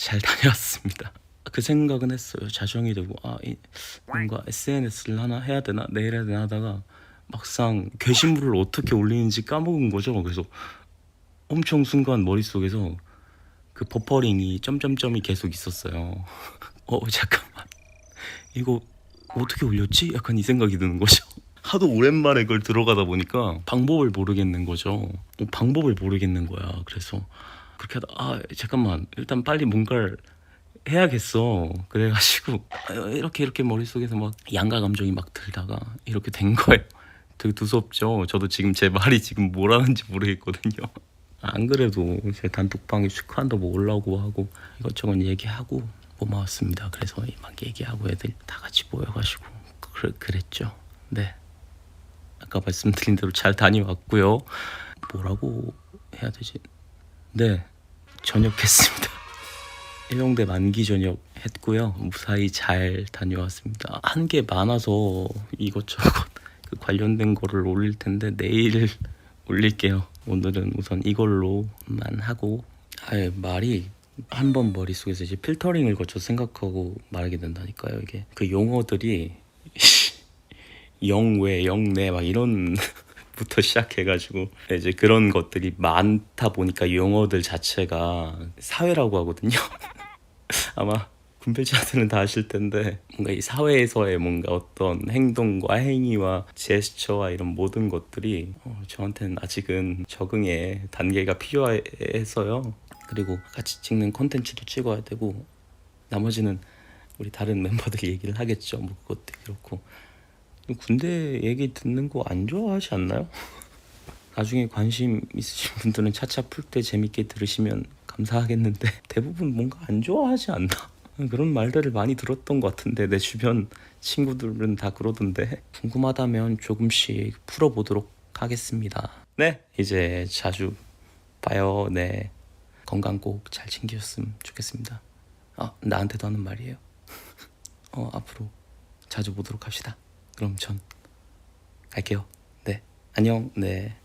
잘 다녀왔습니다. 그 생각은 했어요. 자정이 되고 아 이, 뭔가 SNS를 하나 해야 되나 내일 해야 되나 하다가 막상 게시물을 어떻게 올리는지 까먹은 거죠. 그래서 엄청 순간 머릿속에서 그 버퍼링이 점점점이 계속 있었어요. 어 잠깐만 이거 어떻게 올렸지? 약간 이 생각이 드는 거죠. 하도 오랜만에 그걸 들어가다 보니까 방법을 모르겠는 거죠. 어, 방법을 모르겠는 거야. 그래서 그렇게 하다 아 잠깐만 일단 빨리 뭔가를 해야겠어. 그래가지고 아, 이렇게 이렇게 머릿속에서 막 양가 감정이 막 들다가 이렇게 된 거예요. 되게 두섭죠. 저도 지금 제 말이 지금 뭐라는지 모르겠거든요. 안 그래도 제 단톡방에 축하한다고 뭐 올라오고 하고 이것저것 얘기하고 고마웠습니다. 그래서 막 얘기하고 애들 다 같이 모여가지고 그, 그랬죠. 네. 아까 말씀드린 대로 잘 다녀왔고요. 뭐라고 해야 되지? 네. 전역했습니다. 해병대 만기 전역 했고요. 무사히 잘 다녀왔습니다. 한 게 많아서 이것저것 그 관련된 거를 올릴 텐데 내일 올릴게요. 오늘은 우선 이걸로만 하고 아예 말이 한 번 머릿속에서 이제 필터링을 거쳐 생각하고 말하게 된다니까요. 이게 그 용어들이 영외, 영내 막 이런 부터 시작해가지고 이제 그런 것들이 많다 보니까 용어들 자체가 사회라고 하거든요. 아마 군배지아들은 다 아실 텐데 뭔가 이 사회에서의 뭔가 어떤 행동과 행위와 제스처와 이런 모든 것들이 어, 저한테는 아직은 적응의 단계가 필요해서요. 그리고 같이 찍는 콘텐츠도 찍어야 되고 나머지는 우리 다른 멤버들 얘기를 하겠죠. 뭐 그것도 그렇고 군대 얘기 듣는 거 안 좋아하지 않나요? 나중에 관심 있으신 분들은 차차 풀 때 재밌게 들으시면 감사하겠는데 대부분 뭔가 안 좋아하지 않나? 그런 말들을 많이 들었던 것 같은데 내 주변 친구들은 다 그러던데 궁금하다면 조금씩 풀어보도록 하겠습니다. 네, 이제 자주 봐요. 네, 건강 꼭 잘 챙기셨으면 좋겠습니다. 아, 나한테도 하는 말이에요. 어, 앞으로 자주 보도록 합시다. 그럼 전 갈게요. 네, 안녕. 네.